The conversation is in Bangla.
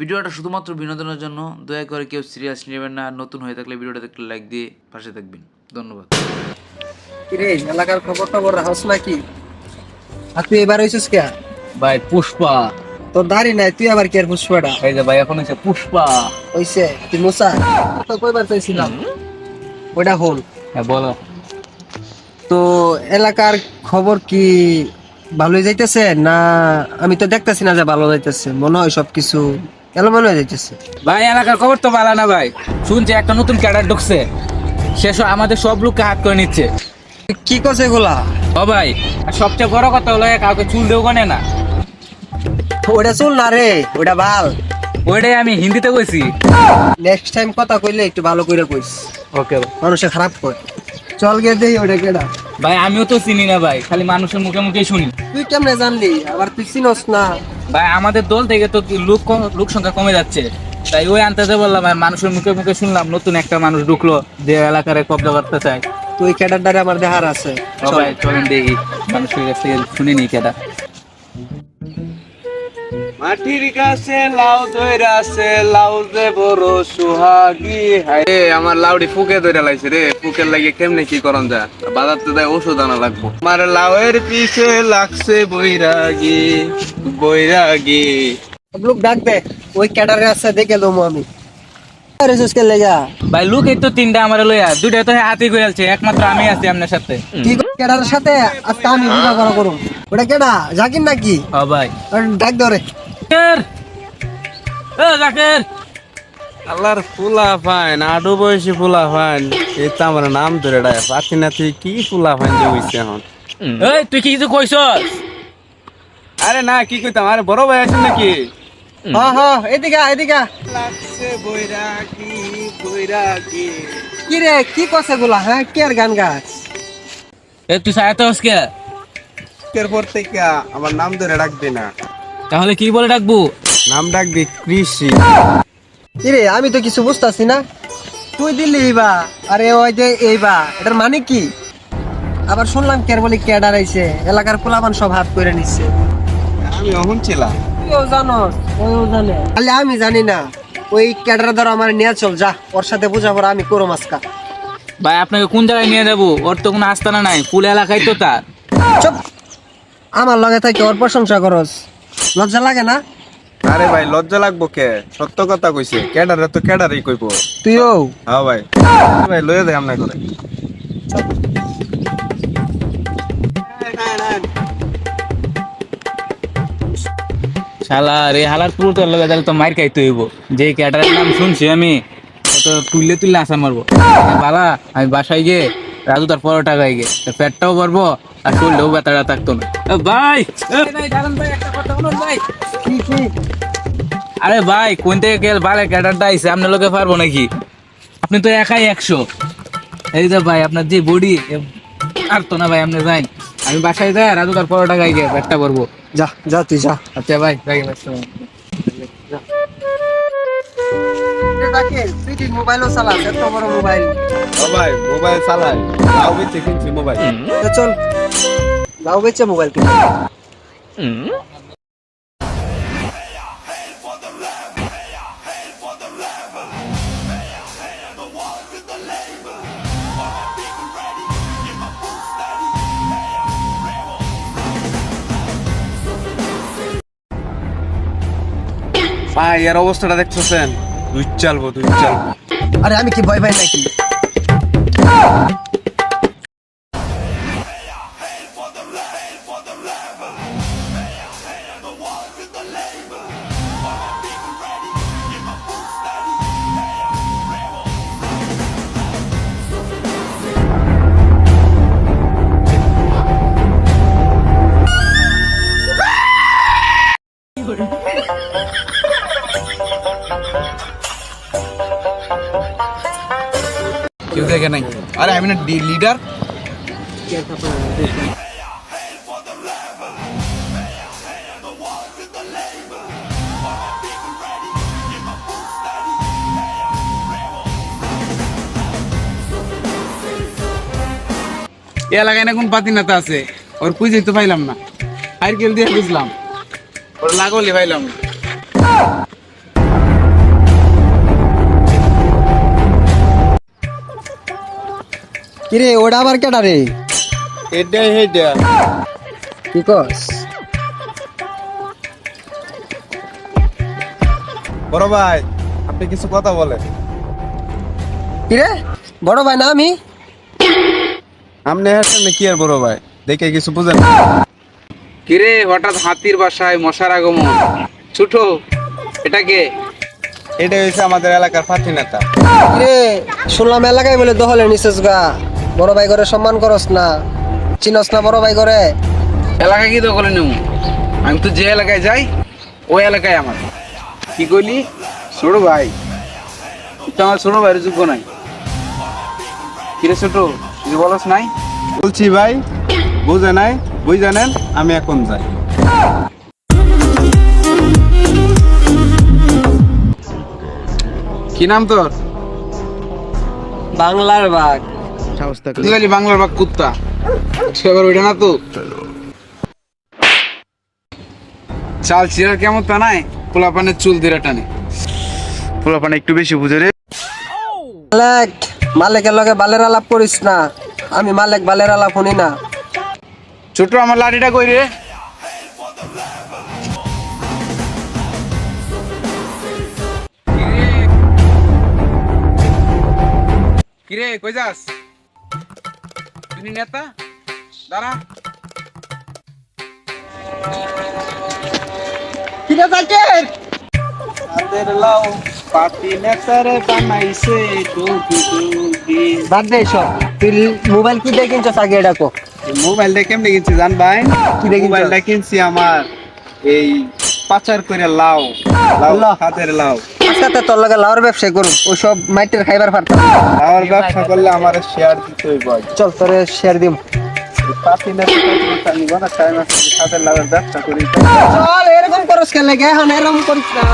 ভিডিওটা শুধুমাত্র বিনোদনের জন্য দয়া করে কেউ সিরিয়াস নেবেন না নতুন হয়ে থাকলে ভিডিওটা দেখলে লাইক দিয়ে পাশে থাকবেন। ধন্যবাদ। কিরে এলাকার খবর টবর নাকি? আর তুই এবার হয়েছিস কে? ভাই পুষ্পা। তোর দাড়ি নাই তুই আবার কে পুষ্পাটা এই যে ভাই এখন হচ্ছে পুষ্পা। হইছে তুই মুসা? তো কয়বার চাইছিলাম? ওটা হল। হ্যাঁ বলো। তো এলাকার খবর কি ভালোই যাইতেছে না আমি তো দেখতেছি না যে ভালো যাইতেছে? মনে হয় সবকিছু এলো মনে হয় যাইতেছে। ভাই এলাকার খবর তো ভালো না ভাই। শুনছি একটা নতুন ক্যাডার ঢুকছে। সব- আমাদের সব লোককে হাত করে নিচ্ছে। কি করছে এগুলা? ও ভাই আর সবচেয়ে বড় কথা হলো এ কাউকে চুল দেও গনে না। ওটা চল না রে ওটা ভালো ওইটাই আমি হিন্দিতে কইছি। নেক্সট টাইম কথা কইলে একটু ভালো করে কইস। ওকে মানুষে খারাপ কর চল গে দেই ওটা কেডা। ভাই আমিও তো চিনি না ভাই খালি মানুষের মুখে মুখে শুনি। তুই কেমনে জানলি? আবার তুই চিনস না। ভাই আমাদের দল থেকে তো লোক লোক সংখ্যা কমে যাচ্ছে। তাই ওই আনতে বললাম ভাই মানুষের মুখে মুখে শুনলাম নতুন একটা মানুষ ঢুকলো যে এলাকার কবজা করতে চায় তো ওই ক্যাডার দ্বারা আমার দেহার আছে। সবাই চলেন দেখি মানুষের কাছ থেকে শুনিনি ক্যাডার। কেটা মাটির কাছে লাউ ধইরাছে লাউ যে বড় সুহাগী হায়। আমার লাউডি ফুকে ধইরা লাইছে রে ফুকের লাগে কেমনে কি করন যা? বাজার তো দেয় ওষুধ আনা লাগবো। আমার লাউয়ের পিছে লাগছে বৈরাগী বৈরাগী। লোক ডাক দে ওই ক্যাডারে আছে দেখে দমু আমি। আরে সুস্কে লেগা। ভাই লোক এই তো তিনটা আমার লইয়া দুইটা তো হাতি কইলছে একমাত্র আমি আছি আপনার সাথে। কি সাথে আজকে আমি বুঝা করা করুম। ওটা কেডা? জাকির নাকি? ও ভাই। ডাক ধরে জাকের! আল্লাহর ফুলা ফাইন আডু বয়সী ফুলা ফাইন এই তো আমার নাম ধরে ডায় পাতি না তুই কি ফুলা ফাইন যে হইছে এখন? এই তুই কি কিছু কইছস? আরে না কি কইতাম? আরে বড় ভাই আছেন নাকি? হ্যাঁ হ্যাঁ এদিকে আয়, এদিকে আয়। লাগছে বৈরাগী বৈরাগী। কি রে কি কছে গুলা হ্যাঁ? কে আর গান গাছ এ তুই সায়াতে হসকে এরপর থেকে আমার নাম ধরে ডাকবি না। তাহলে কি বলে ডাকবো? নাম ডাকবি কৃষি। কি রে আমি তো কিছু বুঝতাছি না। তুই দিলি এইবা আরে ওই যে এইবা এটার মানে কি? আবার শুনলাম কের বলি ক্যাডার আইছে এলাকার পোলাপান সব হাত করে নিচ্ছে আমি অহন ছিলাম তুইও জানোস ওইও জানে। খালি আমি জানি না ওই ক্যাডার দ্বারা আমার নিয়ে চল যা ওর সাথে বোঝাপড়া আমি করো মাস্কা। ভাই আপনাকে কোন জায়গায় নিয়ে যাব? ওর তো কোনো আস্তানা নাই ফুল এলাকায় তো তার। চুপ! আমার লগে থাকে ওর প্রশংসা করস। লজ্জা লাগে না? আরে ভাই লজ্জা লাগবো কে? সত্য কথা কইছে। ক্যাডারে তো ক্যাডারই কইব। তুইও? হ্যাঁ ভাই। ভাই লয়ে দে আমনা করে শালা রে হালার পুরো তো লগে তাহলে তো মার খাইতে হইব। যে ক্যাটারের নাম শুনছি আমি তো তুললে তুললে আসা মারবো। বালা আমি বাসায় গিয়ে রাজু তার পরোটা গাই গে। তার পেটটাও পারব আর শরীরটাও ব্যথাটা থাকতো না। ভাই এ। ভাই, দাঁড়ান ভাই, একটা কথা বলুন ভাই। কি কি? আরে ভাই কোন থেকে গেল ভালো ক্যাটারটা আইসে আপনার লোকে পারব নাকি? আপনি তো একাই একশো। এই যে ভাই আপনার যে বডি আর তো না ভাই আপনি যাই আমি বাসায় যাই রাজু তার পরোটা গাই গে পেটটা করব যা যা তুই যা। আচ্ছা ভাই যাই ভাই তুই কি মোবাইলও চালাস এত বড় মোবাইল। ভাই মোবাইল চালাই লাউ বেচে কিনছি মোবাইল। তো চল যাও বেচে মোবাইল কিনে ভাই এর অবস্থাটা দেখতেছেন? দুই চালবো দুই চালবো আরে আমি কি ভয় ভাই নাকি? কেউ দেখে নাই আরে আমি না লিডার এ এলাকায় না কোন পাতি নেতা আছে ওর খুঁজে তো পাইলাম না সাইকেল দিয়ে বুঝলাম ওর লাগলি পাইলাম কিরে ওটা আবার কেডা রে? এটাই হেটা কি কস? বড় ভাই আপনি কিছু কথা বলেন। কিরে? বড় ভাই না আমি? আপনি হাসছেন কি আর বড় ভাই? দেখে কিছু বুঝেন। কিরে হঠাৎ হাতির বাসায় মশার আগমন। ছোট এটাকে এটা হয়েছে আমাদের এলাকার পার্টি নেতা কিরে শুনলাম এলাকায় বলে দহলে নিছিস গা। বড় ভাই করে সম্মান করস না চিনস না বড় ভাই করে এলাকা কি দখলে নেব। আমি তো যে এলাকায় যাই ওই এলাকায় আমার। কি কইলি? ছোট ভাই। তো আমার ছোট ভাইয়ের যোগ্য নাই। কিরে ছোট কিছু বলস নাই? বলছি ভাই বুঝে নাই বুঝ জানেন আমি এখন যাই। কি নাম তোর? বাংলার বাঘ। তুই খালি বাংলার বাক কুত্তা। সেবার ওইটা না তো? চাল চিরার কেমন তা নাই পোলা পানের চুল দিরা টানে। পোলা পানি একটু বেশি বুঝে রে। মালেক মালেকের লগে বালের আলাপ করিস না। আমি মালেক বালের আলাপ শুনি না। ছোট আমার লাঠিটা কই রে? কিরে কই যাস? তুমি নেতা। দাঁড়া। কিরে জাকির হাতের লাউ পাতি নেতারে বানাইছে টুকি টুকি বাদ দে সব। তুই মোবাইল কি দিয়ে কিনছস আগে এটা কো? মোবাইলটা কেমনে কিনছি জান ভাই? কি মোবাইলটা কিনছি আমার এই পাচার করে লাও লাও। হাতের লাও আজকে তোর লগে লাউর ব্যবসা করুন ওই সব মাইটের খাইবার পারতাম। লাউর ব্যবসা করলে আমার শেয়ার দিতে হইব। চল তোরে শেয়ার দিম চল এরকম করস কেন এখন এরকম করিস না